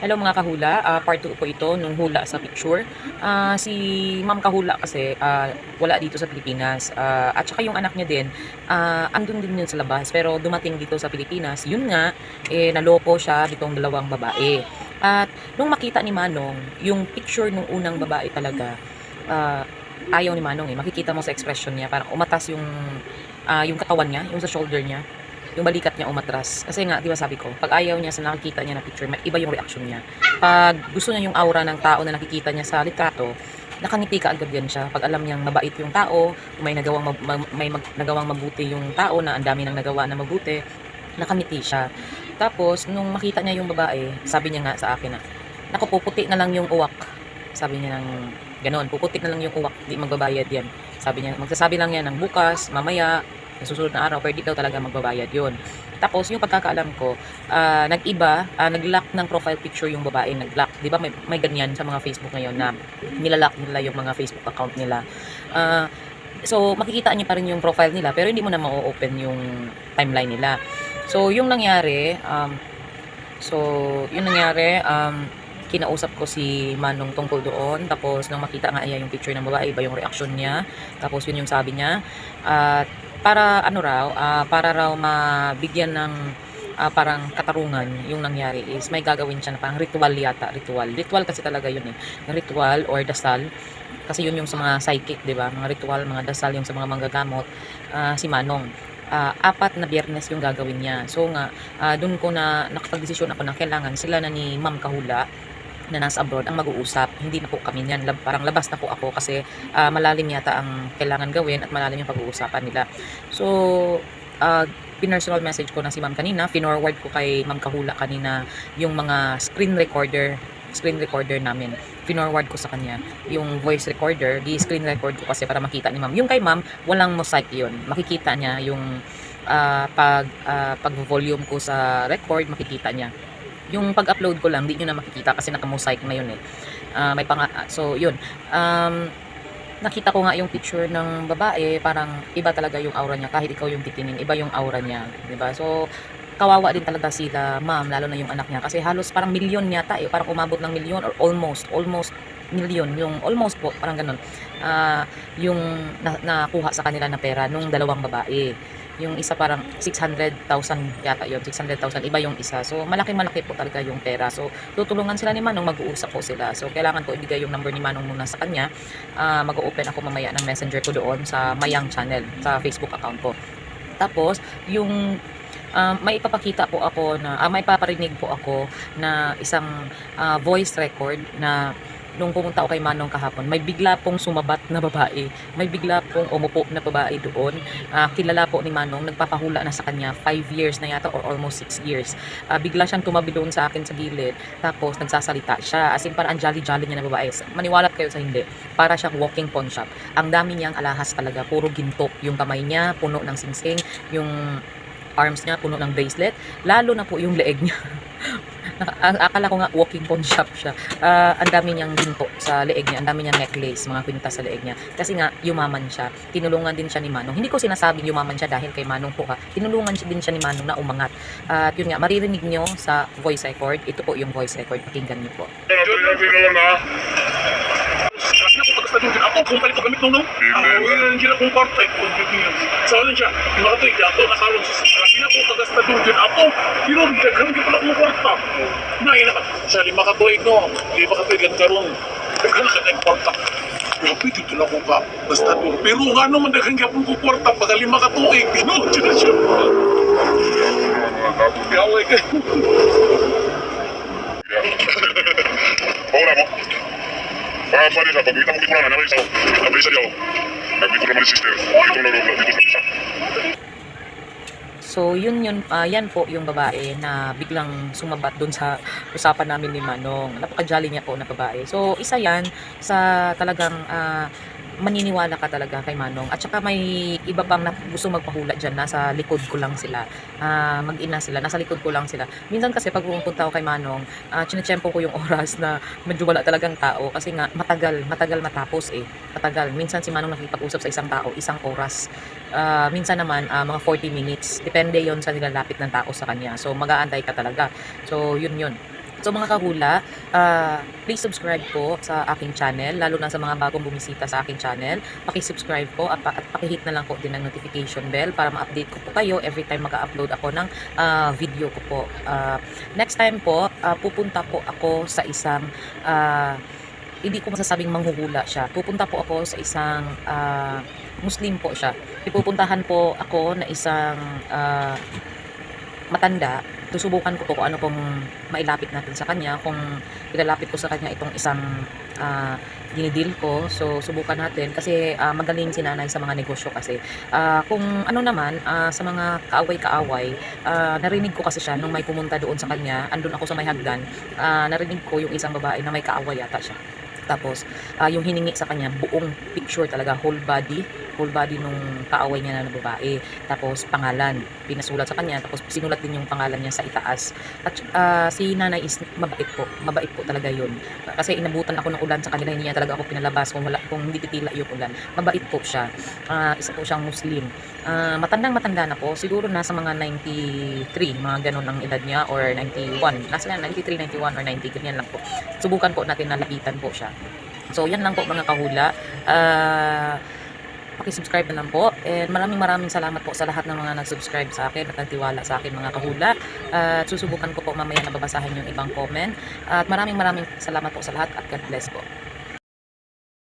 Hello mga kahula, Ah, part 2 po ito nung hula sa picture. Ah, si Ma'am Kahula kasi ah, wala dito sa Pilipinas. Ah, at saka yung anak niya din, ah, andun din yun sa labas. Pero dumating dito sa Pilipinas, yun nga, eh, naloko siya ditong dalawang babae. At nung makita ni Manong, yung picture nung unang babae talaga, ah, ayaw ni Manong eh. Makikita mo sa expression niya, parang umatas yung, ah, yung katawan niya, yung sa shoulder niya yung balikat niya umatras. Kasi nga, di ba sabi ko, pag ayaw niya sa nakikita niya na picture, may iba yung reaction niya. Pag gusto niya yung aura ng tao na nakikita niya sa litrato, nakangiti ka agad yan siya. Pag alam niyang mabait yung tao, may nagawang, mag- may mag- nagawang mabuti yung tao na ang dami nang nagawa na mabuti, nakangiti siya. Tapos, nung makita niya yung babae, sabi niya nga sa akin na, naku, puputi na lang yung uwak. Sabi niya ng ganon, puputi na lang yung uwak, di magbabayad yan. Sabi niya, magsasabi lang yan ng bukas, mamaya, sa susunod na araw, di daw talaga magbabayad yun. Tapos, yung pagkakaalam ko, ah, nag-iba, ah, nag-lock ng profile picture yung babae, nag-lock. Di ba may, may ganyan sa mga Facebook ngayon na nilalock nila yung mga Facebook account nila. Ah, so, makikita niya pa rin yung profile nila, pero hindi mo na ma-open yung timeline nila. So, yung nangyari, um, so, yung nangyari, um, kinausap ko si Manong tungkol doon. Tapos, nung makita nga niya yung picture ng babae, iba yung reaction niya. Tapos, yun yung sabi niya. At, para ano raw, ah, para raw mabigyan ng ah, parang katarungan yung nangyari is may gagawin siya na parang ritual yata, ritual. Ritual kasi talaga yun eh. Ritual or dasal. Kasi yun yung sa mga psychic, di ba? Mga ritual, mga dasal yung sa mga manggagamot. Ah, si Manong. Ah, apat na biyernes yung gagawin niya. So nga, ah, doon ko na nakapag-desisyon ako na kailangan sila na ni Ma'am Kahula na nasa abroad ang mag-uusap. Hindi na po kami niyan. Lab, parang labas na po ako kasi ah, malalim yata ang kailangan gawin at malalim yung pag-uusapan nila. So, uh, pinersonal message ko na si ma'am kanina, finorward ko kay ma'am Kahula kanina yung mga screen recorder screen recorder namin. Finorward ko sa kanya yung voice recorder, di screen record ko kasi para makita ni ma'am. Yung kay ma'am, walang mosaic yun. Makikita niya yung ah, pag ah, pag-volume ko sa record, makikita niya. Yung pag-upload ko lang, di nyo na makikita kasi naka-mosaic na yun eh. Ah, may pang so yun. Um, nakita ko nga yung picture ng babae, parang iba talaga yung aura niya. Kahit ikaw yung titingin, iba yung aura niya. 'di ba So, kawawa din talaga sila ma'am, lalo na yung anak niya. Kasi halos parang milyon yata eh. Parang umabot ng milyon or almost, almost milyon. Yung almost po, parang ganun. Ah, yung na, nakuha sa kanila na pera nung dalawang babae. Yung isa parang 600,000 yata yun, 600,000. Iba yung isa. So, malaki-malaki po talaga yung pera. So, tutulungan sila ni Manong, mag-uusap po sila. So, kailangan ko ibigay yung number ni Manong muna sa kanya. Ah, mag-open ako mamaya ng messenger ko doon sa Mayang channel, sa Facebook account ko. Tapos, yung um, may ipapakita po ako na, ah, may paparinig po ako na isang ah, voice record na nung pumunta ako kay Manong kahapon, may bigla pong sumabat na babae. May bigla pong umupo na babae doon. Ah, kilala po ni Manong, nagpapahula na sa kanya 5 years na yata or almost 6 years. Ah, bigla siyang tumabi doon sa akin sa gilid. Tapos nagsasalita siya. As in parang ang jolly-jolly niya na babae. Maniwalat kayo sa hindi. Para siyang walking pawn shop. Ang dami niyang alahas talaga. Puro ginto. Yung kamay niya, puno ng singsing. Yung arms niya, puno ng bracelet. Lalo na po yung leeg niya. Akala ko nga walking pawn shop siya. Ah, ang dami niyang ginto sa leeg niya, ang dami niyang necklace, mga kwintas sa leeg niya. Kasi nga, yumaman siya. Tinulungan din siya ni Manong. Hindi ko sinasabing yumaman siya dahil kay Manong po ha. Tinulungan din siya ni Manong na umangat. At yun nga, maririnig niyo sa voice record. Ito po yung voice record. Pakinggan niyo po. Ako pagkastadugin ako, kung palit ko gamit nung nung. Ako, yun ang gila kong kwarta. Ito, dito yun. Sa wala siya, yung mga tuwid, ako nakaroon sa na ako pagkastadugin ako. Pero, daghan ka pala kong kwarta. Na ka. Sa lima ka tuwid, no? Lima ka tuwid, karoon. Daghan na ka tayong kwarta. Grabe, dito na ko ka. Basta to. Pero nga naman, daghan ka pong kwarta. Pagka lima ka tuwid, no? Diyan siya. Yaway ka. Hola mo. Ah, pare sa pagkita mo kita na naman sa. Abay sa diaw. Nagdito naman si sister. Dito na rin dito sa isa. So, yun yun, ah, yan po yung babae na biglang sumabat doon sa usapan namin ni Manong. Napaka-jolly niya po na babae. So, isa yan sa talagang ah, maniniwala ka talaga kay Manong. At saka may iba pang na, gusto magpahula dyan. Nasa likod ko lang sila. Ah, mag-ina sila. Nasa likod ko lang sila. Minsan kasi pag pumunta ako kay Manong, uh, chinechempo ko yung oras na medyo wala talagang tao. Kasi nga, matagal. Matagal matapos eh. Matagal. Minsan si Manong nakipag-usap sa isang tao, isang oras. Ah, minsan naman, ah, mga 40 minutes. Depende yon sa nilalapit ng tao sa kanya. So, mag-aantay ka talaga. So, yun yun. So mga kahula, ah, please subscribe po sa aking channel, lalo na sa mga bagong bumisita sa aking channel. Paki-subscribe po at, at paki-hit na lang po din ng notification bell para ma-update ko po kayo every time mag-upload ako ng ah, video ko po. Ah, next time po, ah, pupunta po ako sa isang ah, hindi ko masasabing manghuhula siya. Pupunta po ako sa isang ah, Muslim po siya. Ipupuntahan po ako na isang ah, matanda. Susubukan ko po kung ano pong mailapit natin sa kanya. Kung ilalapit ko sa kanya itong isang ah, dinidil ko. So, subukan natin. Kasi ah, magaling si nanay sa mga negosyo kasi. Ah, kung ano naman, ah, sa mga kaaway-kaaway, ah, narinig ko kasi siya nung may pumunta doon sa kanya. Andun ako sa may hagdan. ah, narinig ko yung isang babae na may kaaway yata siya. Tapos, ah, yung hiningi sa kanya, buong picture talaga, whole body, whole body nung kaaway niya na babae. Tapos, pangalan, pinasulat sa kanya. Tapos, sinulat din yung pangalan niya sa itaas. At ah, si nanay is mabait po. Mabait po talaga yun. Kasi inabutan ako ng ulan sa kanila, hindi niya talaga ako pinalabas kung, wala, kung hindi titila yung ulan. Mabait po siya. Ah, isa po siyang Muslim. Ah, matandang matanda na po. Siguro nasa mga 93, mga ganun ang edad niya, or 91. Nasa 93, 91, or 90, ganyan lang po. Subukan po natin na lapitan po siya. So, yan lang po mga kahula. Ah, pakisubscribe na lang po. And maraming maraming salamat po sa lahat ng mga nag-subscribe sa akin at nagtiwala sa akin mga kahula. At susubukan ko po mamaya na babasahin yung ibang comment. At maraming maraming salamat po sa lahat at God bless po.